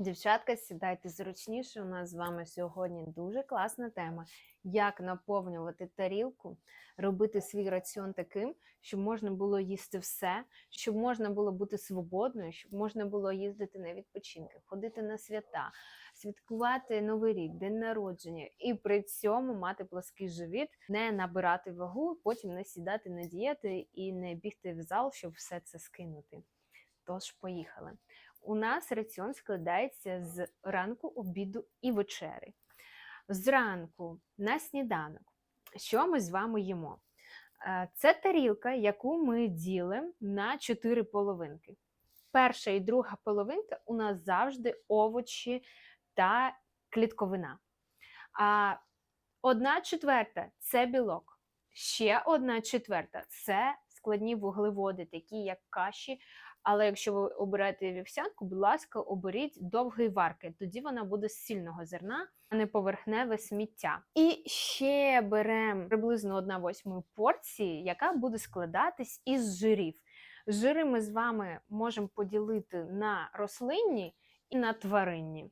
Дівчатка, сідайте зручніше. У нас з вами сьогодні дуже класна тема. Як наповнювати тарілку, робити свій раціон таким, щоб можна було їсти все, щоб можна було бути свободною, щоб можна було їздити на відпочинки, ходити на свята, святкувати Новий рік, день народження, і при цьому мати плоский живіт, не набирати вагу, потім не сідати на дієти і не бігти в зал, щоб все це скинути. Тож, поїхали. У нас раціон складається з ранку, обіду і вечери. Зранку на сніданок. Що ми з вами їмо? Е, Це тарілка, яку ми ділимо на чотири половинки. Перша і друга половинка у нас завжди овочі та клітковина. А одна четверта це білок. Ще одна четверта це складні вуглеводи, такі як каші, але якщо ви обираєте вівсянку, будь ласка, оберіть довгої варки. Тоді вона буде з сильного зерна, а не поверхневе сміття. І ще беремо приблизно 1 восьмої порції, яка буде складатись із жирів. Жири ми з вами можемо поділити на рослинні і на тваринні.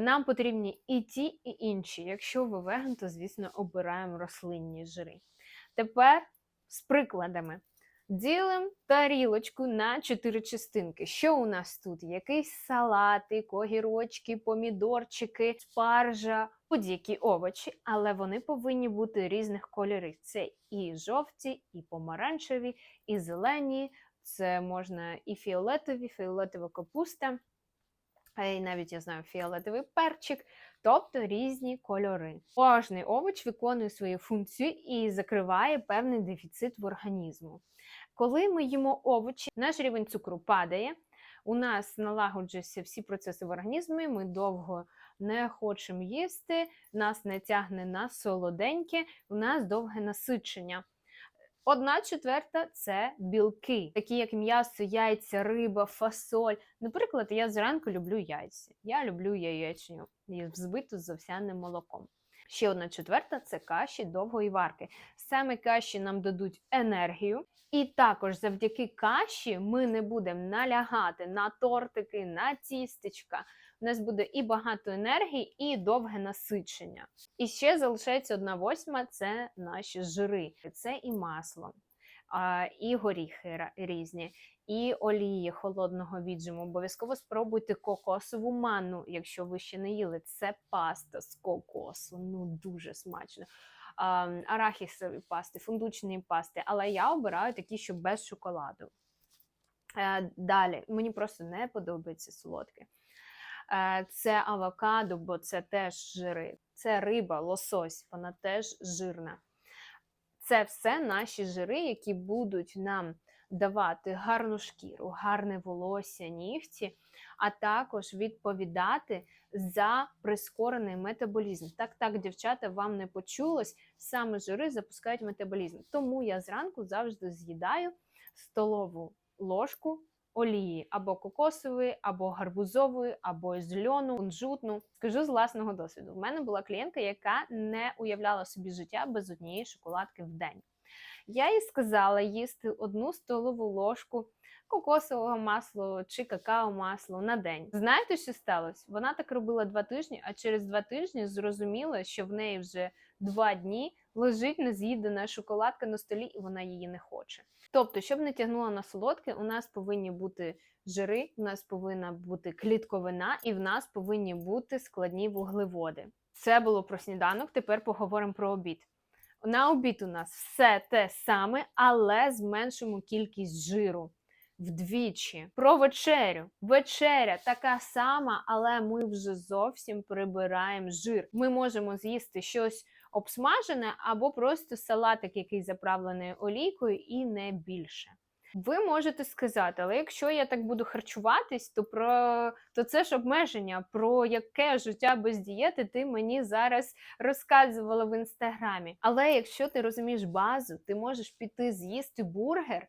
Нам потрібні і ті, і інші. Якщо ви веган, то, звісно, обираємо рослинні жири. Тепер з прикладами. Ділимо тарілочку на чотири частинки. Що у нас тут? Якийсь салатик, огірочки, помідорчики, спаржа, будь-які овочі, але вони повинні бути різних кольорів. Це і жовті, і помаранчеві, і зелені. Це можна і фіолетові, фіолетова капуста, а і навіть я знаю фіолетовий перчик, тобто різні кольори. Кожний овоч виконує свою функцію і закриває певний дефіцит в організму. Коли ми їмо овочі, наш рівень цукру падає. У нас налагоджуються всі процеси в організмі, ми довго не хочемо їсти, нас не тягне на солоденьке, у нас довге насичення. Одна четверта це білки, такі як м'ясо, яйця, риба, фасоль. Наприклад, я зранку люблю яйця. Я люблю яєчню і взбиту з овсяним молоком. Ще одна четверта це каші довгої варки. Саме каші нам дадуть енергію, і також завдяки каші ми не будемо налягати на тортики, на тістечка. У нас буде і багато енергії, і довге насичення. І ще залишається одна восьма це наші жири. Це і масло, і горіхи різні, і олії холодного віджиму. Обов'язково спробуйте кокосову манну, якщо ви ще не їли. Це паста з кокосу. Ну дуже смачно. Арахісові пасти, фундучні пасти, але я обираю такі, що без шоколаду. Е, Далі, мені просто не подобається солодке. Це авокадо, бо це теж жири. Це риба, лосось, вона теж жирна. Це все наші жири, які будуть нам давати гарну шкіру, гарне волосся, нігті, а також відповідати за прискорений метаболізм. Так, так, дівчата, вам не почулось, саме жири запускають метаболізм. Тому я зранку завжди з'їдаю столову ложку олії або кокосової, або гарбузової, або з льону, кунжутну. Скажу з власного досвіду. У мене була клієнтка, яка не уявляла собі життя без однієї шоколадки в день. Я їй сказала їсти одну столову ложку кокосового масла чи какао-масло на день. Знаєте, що сталося? Вона так робила два тижні, а через два тижні зрозуміла, що в неї вже два дні лежить нез'їдена шоколадка на столі, і вона її не хоче. Тобто, щоб не тягнула на солодке, у нас повинні бути жири, у нас повинна бути клітковина, і в нас повинні бути складні вуглеводи. Це було про сніданок. Тепер поговоримо про обід. На обід у нас все те саме, але зменшимо кількість жиру вдвічі. Про вечерю. Вечеря така сама, але ми вже зовсім прибираємо жир. Ми можемо з'їсти щось обсмажене або просто салатик, який заправлений олійкою, і не більше. Ви можете сказати, але якщо я так буду харчуватись, то про то це ж обмеження. Про яке життя без дієти ти мені зараз розказувала в інстаграмі. Але якщо ти розумієш базу, ти можеш піти з'їсти бургер,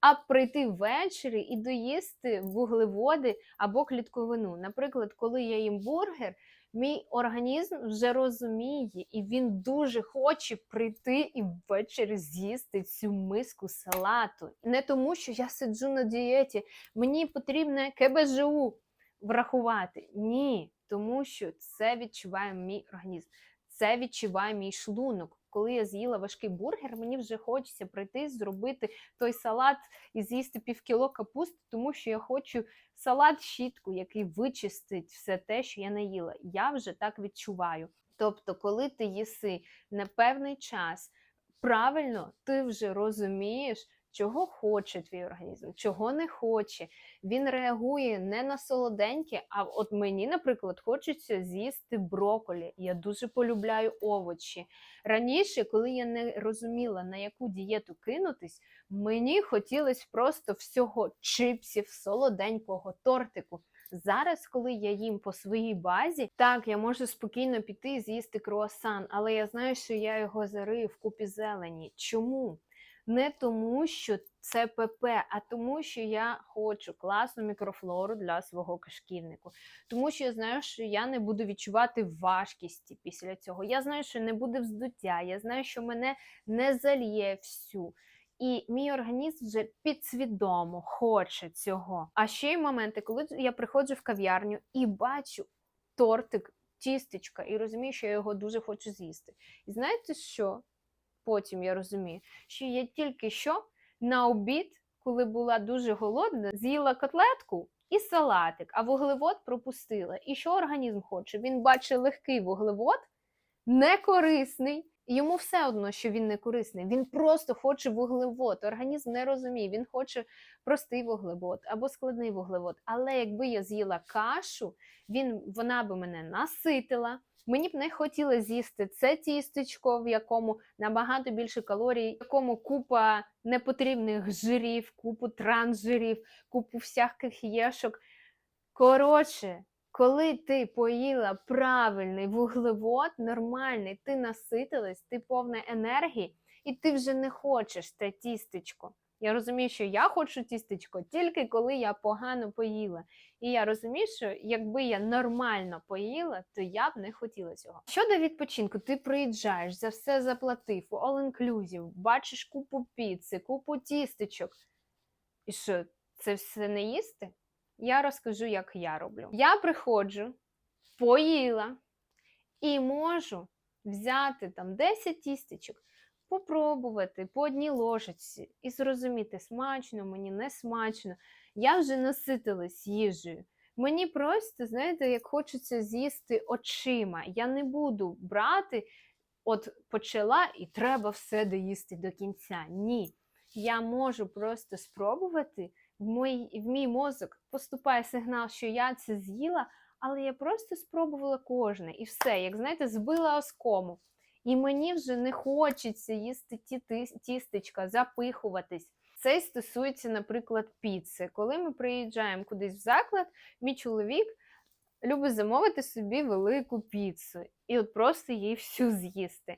а прийти ввечері і доїсти вуглеводи або клітковину. Наприклад, коли я їм бургер, мій організм вже розуміє, і він дуже хоче прийти і ввечері з'їсти цю миску салату. Не тому, що я сиджу на дієті, мені потрібне КБЖУ. врахувати. Ні, тому що це відчуває мій організм, це відчуває мій шлунок. Коли я з'їла важкий бургер, мені вже хочеться прийти, зробити той салат і з'їсти півкіло капусти, тому що я хочу салат щітку, який вичистить все те, що я наїла. Я вже так відчуваю. Тобто, коли ти їси на певний час, правильно ти вже розумієш, чого хоче твій організм, чого не хоче. Він реагує не на солоденьке, а от мені, наприклад, хочеться з'їсти броколі. Я дуже полюбляю овочі. Раніше, коли я не розуміла, на яку дієту кинутись, мені хотілося просто всього чипсів, солоденького, тортику. Зараз, коли я їм по своїй базі, так я можу спокійно піти і з'їсти круасан, але я знаю, що я його зарию в купі зелені. Чому? Не тому, що це ПП, а тому, що я хочу класну мікрофлору для свого кишківнику. Тому що я знаю, що я не буду відчувати важкісті після цього. Я знаю, що не буде вздуття, я знаю, що мене не зальє всю. І мій організм вже підсвідомо хоче цього. А ще й моменти, коли я приходжу в кав'ярню і бачу тортик, тістечка, і розумію, що я його дуже хочу з'їсти. І знаєте що? Потім я розумію, що я тільки що на обід, коли була дуже голодна, з'їла котлетку і салатик, а вуглевод пропустила. І що організм хоче? Він бачить легкий вуглевод, некорисний. Йому все одно, що він не корисний. Він просто хоче вуглевод. Організм не розуміє, він хоче простий вуглевод або складний вуглевод. Але якби я з'їла кашу, він, вона би мене наситила. Мені б не хотілося з'їсти це тістечко, в якому набагато більше калорій, в якому купа непотрібних жирів, купу трансжирів, купу всяких єшок. Коротше, коли ти поїла правильний вуглевод, нормальний, ти наситилась, ти повна енергії, і ти вже не хочеш те тістечко. Я розумію, що я хочу тістечко тільки коли я погано поїла. І я розумію, що якби я нормально поїла, то я б не хотіла цього. Щодо відпочинку, ти приїжджаєш, за все заплатив, all inclusive, бачиш купу піци, купу тістечок. І що, це все не їсти? Я розкажу, як я роблю. Я приходжу, поїла і можу взяти там 10 тістечок, попробувати по одній ложечці і зрозуміти, смачно, мені не смачно. Я вже наситилась їжею. Мені просто, знаєте, як хочеться з'їсти очима. Я не буду брати, от почала і треба все доїсти до кінця. Ні. Я можу просто спробувати. В мій, в мій мозок поступає сигнал, що я це з'їла, але я просто спробувала кожне і все, як знаєте, збила оскому. І мені вже не хочеться їсти ті тістечка, запихуватись. Це стосується, наприклад, піци. Коли ми приїжджаємо кудись в заклад, мій чоловік любить замовити собі велику піцу і от просто її всю з'їсти.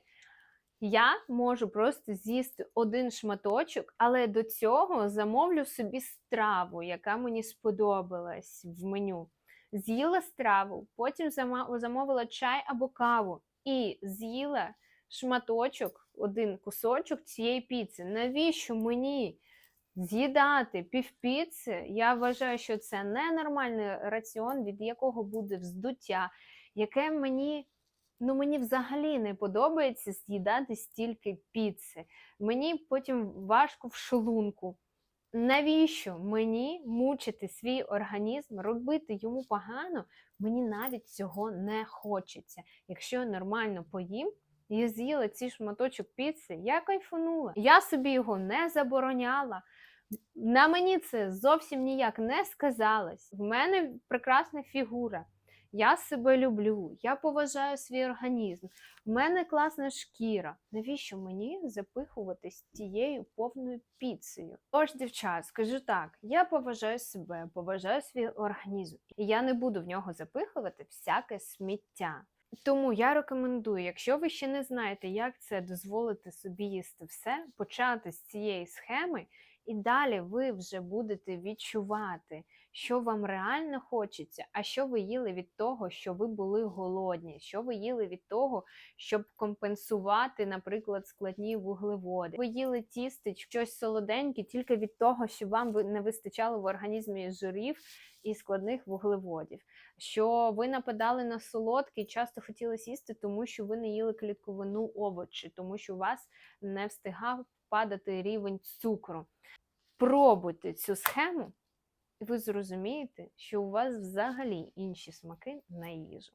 Я можу просто з'їсти один шматочок, але до цього замовлю собі страву, яка мені сподобалась в меню. З'їла страву, потім замовила чай або каву і з'їла шматочок, один кусочок цієї піци. Навіщо мені з'їдати півпіци? Я вважаю, що це ненормальний раціон, від якого буде вздуття, яке мені. Ну, мені взагалі не подобається з'їдати стільки піци. Мені потім важко в шлунку. Навіщо мені мучити свій організм, робити йому погано? Мені навіть цього не хочеться. Якщо я нормально поїм і з'їла ці шматочок піци, я кайфанула. Я собі його не забороняла. На мені це зовсім ніяк не сказалось. В мене прекрасна фігура. Я себе люблю, я поважаю свій організм. В мене класна шкіра. Навіщо мені запихуватись тією повною піцею? Тож, дівчат, скажу так: я поважаю себе, поважаю свій організм, і я не буду в нього запихувати всяке сміття. Тому я рекомендую, якщо ви ще не знаєте, як це дозволити собі їсти все, почати з цієї схеми, і далі ви вже будете відчувати, що вам реально хочеться, а що ви їли від того, що ви були голодні, що ви їли від того, щоб компенсувати, наприклад, складні вуглеводи. Ви їли тісти, щось солоденьке тільки від того, що вам не вистачало в організмі жирів і складних вуглеводів. Що ви нападали на солодке і часто хотіли сісти, тому що ви не їли клітковину овочі, тому що у вас не встигав падати рівень цукру. Пробуйте цю схему, і ви зрозумієте, що у вас взагалі інші смаки на їжу.